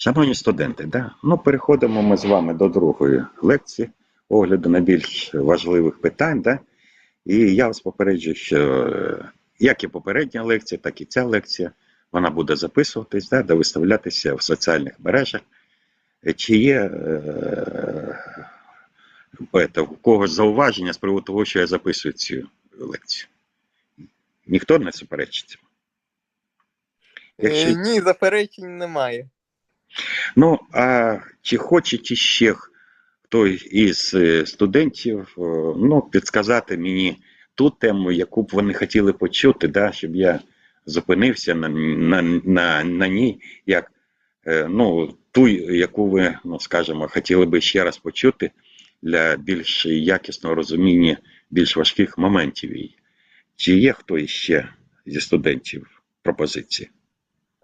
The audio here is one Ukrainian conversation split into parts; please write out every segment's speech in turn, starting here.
Шановні студенти, да? ну, переходимо ми з вами до другої лекції, огляду на більш важливих питань. Да? І я вас попереджу, що е, як і попередня лекція, так і ця лекція, вона буде записуватись, да, де виставлятися в соціальних мережах. Чи є е, е, у когось зауваження з приводу того, що я записую цю лекцію? Ніхто не суперечить. Якщо- Е, Ні, заперечень немає. Ну, а чи хоче чи ще хтось із е, студентів е, ну, підсказати мені ту тему, яку б вони хотіли почути, да, щоб я зупинився на, на, на, на ній, як е, ну, ту, яку ви, ну, скажімо, хотіли би ще раз почути для більш якісного розуміння більш важких моментів її. Чи є хто іще зі студентів пропозиції?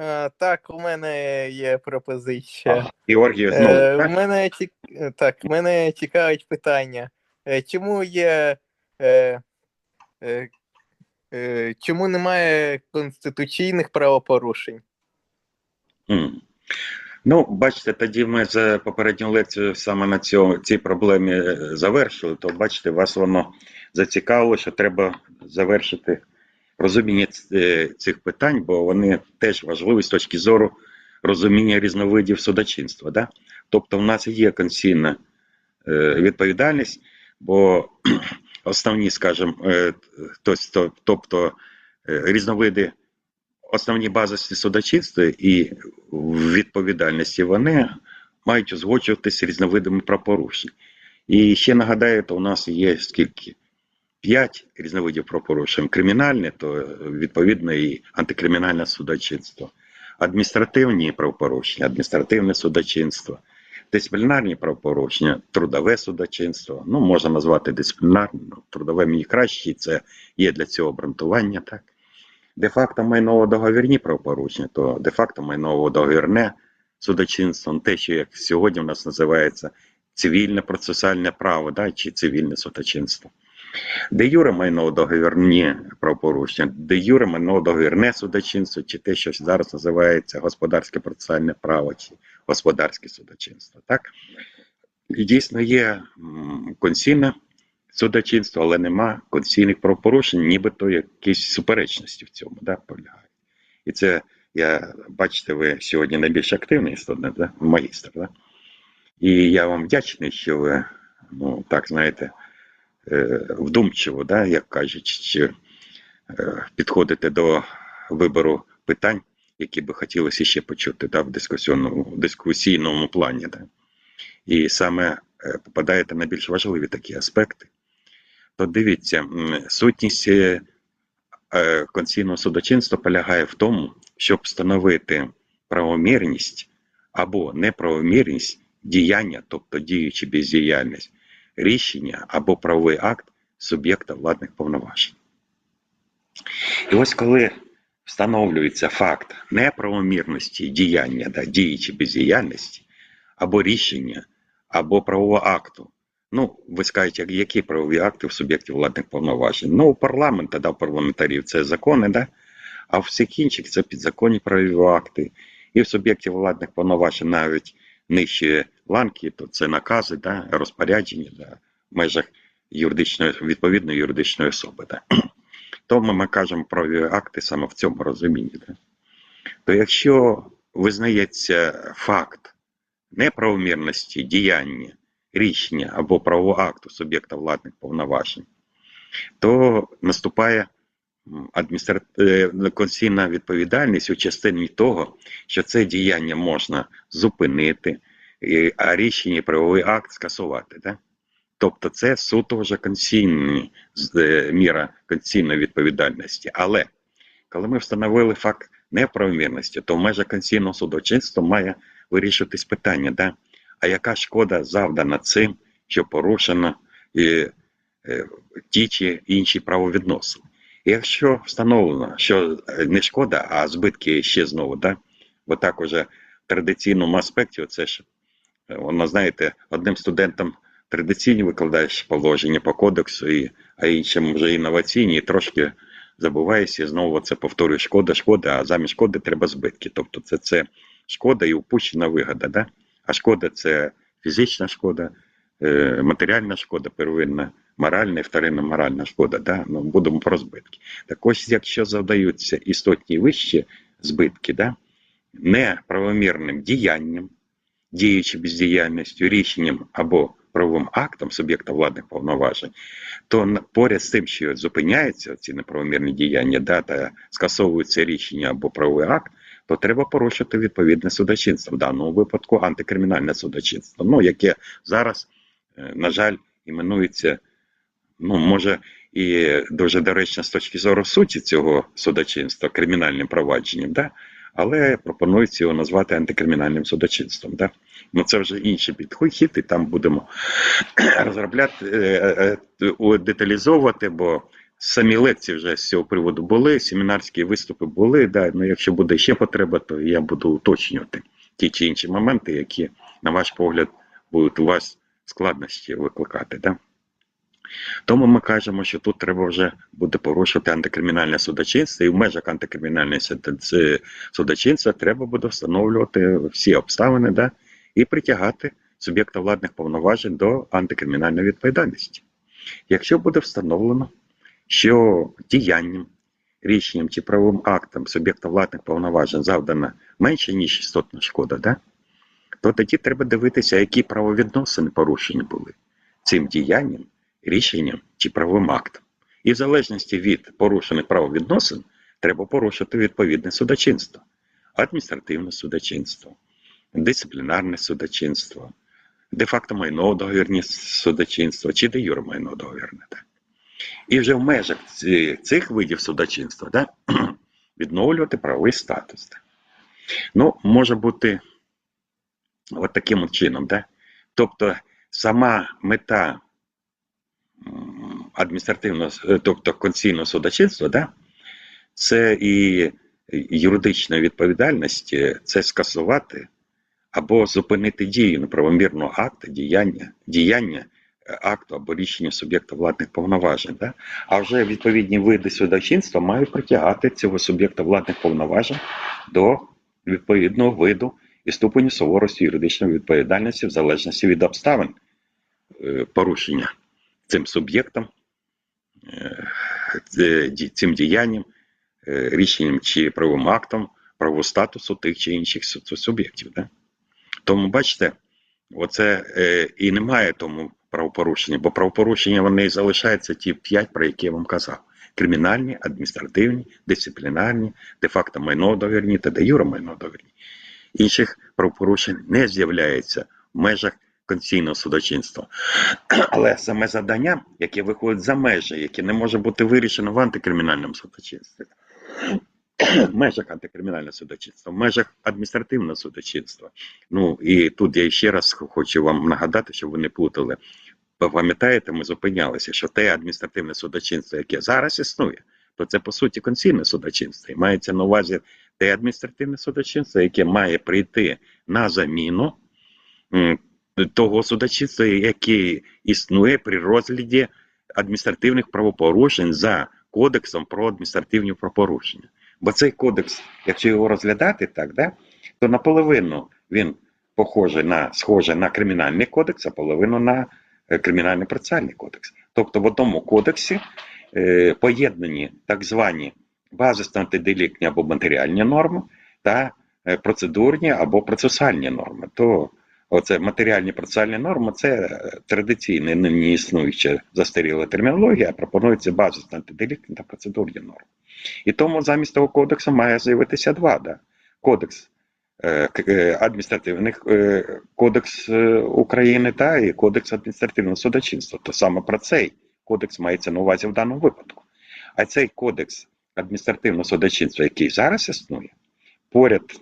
Е, Так, у мене є пропозиція. Георгій знову. Е, так? У мене ці- е, так, мене цікавить питання. Е, Чому є. е, е, е, Чому немає конституційних правопорушень? М. Ну, бачите, тоді ми за попередню лекцію саме на цьому, цій проблемі е, завершили, то бачите, вас воно зацікавило, що треба завершити розуміння е, цих питань, бо вони теж важливі з точки зору розуміння різновидів судочинства. Да? Тобто, в нас є конституційна е, відповідальність, бо основні, скажімо, е, тобто різновиди основні базисні судочинства і відповідальності вони мають узгоджуватися різновидами правопорушень. І ще нагадаю, то у нас є скільки? П'ять різновидів правопорушень. Кримінальне, то відповідно і антикримінальне судочинство, адміністративні правопорушення, адміністративне судочинство, дисциплінарні правопорушення, трудове судочинство. Ну, можна назвати дисциплінарне, ну, трудове мені краще, це є для цього обґрунтування, так де-факто майново-договірні правопорушення, то де-факто майново-договірне судочинство, ну, те, що як сьогодні в нас називається цивільне процесуальне право, да, чи цивільне судочинство. Де юре майново-договірні правопорушення, де юре майново-договірне судочинство, чи те, що зараз називається господарське процесуальне право, чи господарське судочинство. Так? І дійсно є м, конституційне судочинство, але нема конституційних правопорушень, нібито якісь суперечності в цьому да, полягають. І це, я, бачите, ви сьогодні найбільш активний студент, да? магістр. Да? І я вам вдячний, що ви, ну, так знаєте, вдумчиво, да, як кажуть, що, е, підходите до вибору питань, які би хотілося ще почути да, в дискусійному, дискусійному плані. Да? І саме е, попадаєте на більш важливі такі аспекти то дивіться, сутність е, е, конституційного судочинства полягає в тому, щоб встановити правомірність або неправомірність діяння, тобто діючи бездіяльність, рішення або правовий акт суб'єкта владних повноважень. І ось коли встановлюється факт неправомірності діяння, да, діючи бездіяльності, або рішення, або правового акту, Ну, ви скажете, які правові акти в суб'єкті владних повноважень? Ну, у парламента, да, у парламентарів це закони, да? а у всіх інших це підзаконні правові акти. І в суб'єкті владних повноважень навіть нижчі ланки, то це накази, да, розпорядження да, в межах юридичної, відповідної юридичної особи. Да. Тому ми кажемо правові акти саме в цьому розумінні. Да. То якщо визнається факт неправомірності діяння, рішення або правового акту суб'єкта владних повноважень, то наступає м, адміністра- е, конституційна відповідальність у частині того, що це діяння можна зупинити, а рішення правовий акт скасувати. Да? Тобто це суто вже конституційні з- е, міра конституційної відповідальності. Але коли ми встановили факт неправомірності, то в межах конституційного судочинства має вирішуватись питання, да? а яка шкода завдана цим, що порушено і, е, ті чи інші правовідносини. Якщо встановлено, що е, не шкода, а збитки ще знову, да? бо так уже в традиційному аспекті, це ж воно, знаєте, одним студентам традиційні викладаєш положення по кодексу, і, а іншим вже інноваційні, і трошки забуваєшся, і знову це повторює шкода, шкода, а замість шкоди треба збитки. Тобто це, це шкода і упущена вигода. Да? А шкода це фізична шкода, е, матеріальна шкода, первинна, моральна і вторинна моральна шкода. Да? Ну, будемо про збитки. Так ось, якщо завдаються істотні вищі збитки, да? неправомірним діянням, діючи бездіяльністю, рішенням або правовим актом суб'єкта владних повноважень, то поряд з тим, що зупиняються ці неправомірні діяння, да, та скасовується рішення або правовий акт, то треба порушити відповідне судочинство, в даному випадку антикримінальне судочинство, ну, яке зараз, е, на жаль, іменується, ну, може, і дуже доречно з точки зору суті цього судочинства, кримінальним провадженням, да? Але пропонується його назвати антикримінальним судочинством. Да? Ну, це вже інший підхід, і там будемо розробляти, е, е, е, деталізовувати, бо самі лекції вже з цього приводу були, семінарські виступи були. Да, ну, якщо буде ще потреба, то я буду уточнювати ті чи інші моменти, які, на ваш погляд, будуть у вас складності викликати. Да? Тому ми кажемо, що тут треба вже буде порушити антикримінальне судочинство, і в межах антикримінального судочинства треба буде встановлювати всі обставини да, і притягати суб'єкта владних повноважень до антикримінальної відповідальності. Якщо буде встановлено, що діянням, рішенням чи правовим актом суб'єкта владних повноважень завдана менше, ніж істотна шкода, да, то тоді треба дивитися, які правовідносини порушені були цим діянням, рішенням чи правовим актом. І в залежності від порушених правовідносин треба порушити відповідне судочинство, адміністративне судочинство, дисциплінарне судочинство, де-факто майно договірні судочинство чи де юре майно договірне. Да. І вже в межах цих видів судочинства да, відновлювати правовий статус. Да. Ну, може бути от таким чином. Да? Тобто сама мета адміністративного, е, тобто конційного судочинства, да? це і юридичної відповідальності, це скасувати або зупинити дію неправомірного акту, діяння, діяння е, акту або рішення суб'єкта владних повноважень. Да? А вже відповідні види судочинства мають притягати цього суб'єкта владних повноважень до відповідного виду і ступеню суворості юридичної відповідальності в залежності від обставин е, порушення цим суб'єктом, е, цим діянням, е, рішенням чи правовим актом правового статусу тих чи інших суб'єктів. Да? Тому бачите, оце е, і немає тому правопорушення, бо правопорушення вони залишаються ті п'ять, про які я вам казав: кримінальні, адміністративні, дисциплінарні, де-факто майно довірні та де юре майно довірні. Інших правопорушень не з'являється в межах конституційного судочинства. Але саме завдання, яке виходить за межі, яке не може бути вирішено в антикримінальному судочинстві, в межах антикримінального судочинства, в межах адміністративного судочинства. Ну і тут я ще раз хочу вам нагадати, щоб ви не плутали. Пам'ятаєте, ми зупинялися, що те адміністративне судочинство, яке зараз існує, то це по суті конційне судочинство. І мається на увазі те адміністративне судочинство, яке має прийти на заміну того судочинства, яке існує при розгляді адміністративних правопорушень за кодексом про адміністративні правопорушення. Бо цей кодекс, якщо його розглядати так, да, то наполовину він похожий на схожий на кримінальний кодекс, а половину на е, кримінальний процесуальний кодекс. Тобто в одному кодексі е, поєднані так звані базисно антиделіктні або матеріальні норми та е, процедурні або процесуальні норми. То оце матеріальні процесуальні норми це е, традиційна нині існуюча застаріла термінологія, а пропонується базисно антиделіктні та процедурні норми. І тому замість того кодексу має з'явитися два. Да? Кодекс е, е, адміністративних кодекс України та і кодекс адміністративного судочинства. То саме про цей кодекс мається на увазі в даному випадку. А цей кодекс адміністративного судочинства, який зараз існує, поряд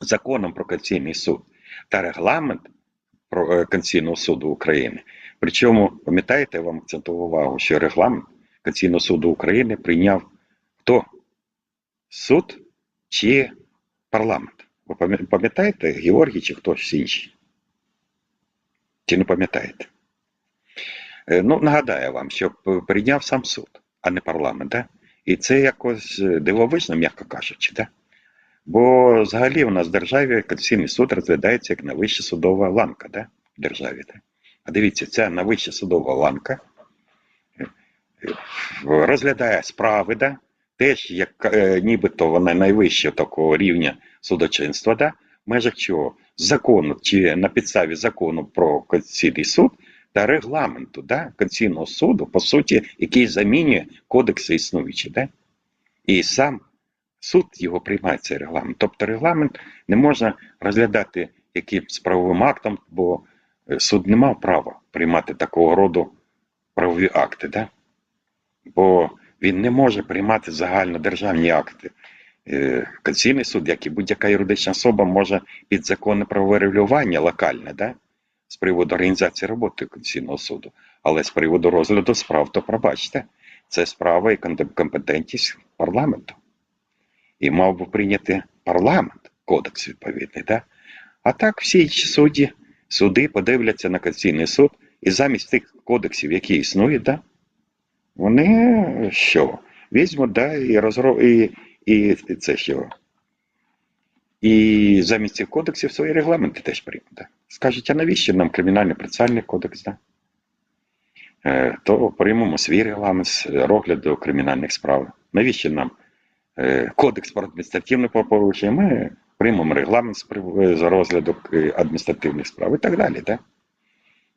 законом про Конституційний суд та регламент е, Конституційного суду України. Причому, пам'ятаєте, я вам акцентував увагу, що регламент Конституційного суду України прийняв хто? Суд чи парламент? Ви пам'ятаєте Георгій чи хтось інший? Чи не пам'ятаєте? Е, Ну, нагадаю вам, що прийняв сам суд, а не парламент. Да? І це якось е, дивовижно, м'яко кажучи. Да? Бо взагалі у нас в державі Конституційний суд розглядається як найвища судова ланка да? в державі. Да? А дивіться, ця найвища судова ланка е, розглядає справи, да? теж як е, нібито вона найвища такого рівня судочинства, да? в межах чого? Закону чи на підставі закону про Конституційний суд та регламенту да? Конституційного суду, по суті, який замінює кодекси існуючі. Да? І сам суд його приймає цей регламент. Тобто регламент не можна розглядати якимсь правовим актом, бо е, суд не мав права приймати такого роду правові акти. Да? Бо він не може приймати загальнодержавні акти. Е, Конституційний суд, як і будь-яка юридична особа, може підзаконне правове регулювання локальне, да? з приводу організації роботи Конституційного суду, але з приводу розгляду справ, то пробачте, це справа і компетентність парламенту. І мав би прийняти парламент кодекс відповідний. Да? А так всі судді, суди подивляться на Конституційний суд, і замість тих кодексів, які існують, да, вони що? Візьмуть, да, і розро... і, і це що? І замість цих кодексів свої регламенти теж приймуть. Да? Скажуть, а навіщо нам кримінальний процесуальний кодекс? Да? Е, то приймемо свій регламент з розгляду кримінальних справ. Навіщо нам кодекс про адміністративне правопорушення? Ми приймемо регламент з прив- розгляду е, адміністративних справ і так далі. Да?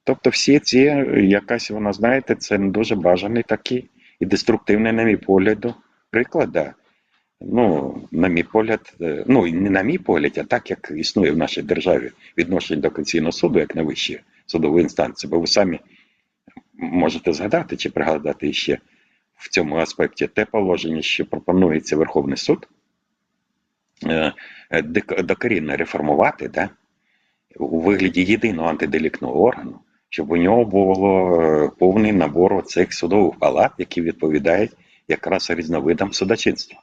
Тобто всі ці, е, якась вона, знаєте, це не дуже бажаний такий і деструктивний, на мій погляд, приклад. Да. Ну, на мій погляд, е, ну і не на мій погляд, а так як існує в нашій державі відношення до Конституційного суду як найвищої судової інстанції, бо ви самі можете згадати чи пригадати ще в цьому аспекті те положення, що пропонується Верховний суд е, е, докорінно реформувати да, у вигляді єдиного антиделіктного органу, щоб у нього було е, повний набор цих судових палат, які відповідають якраз різновидам судочинства.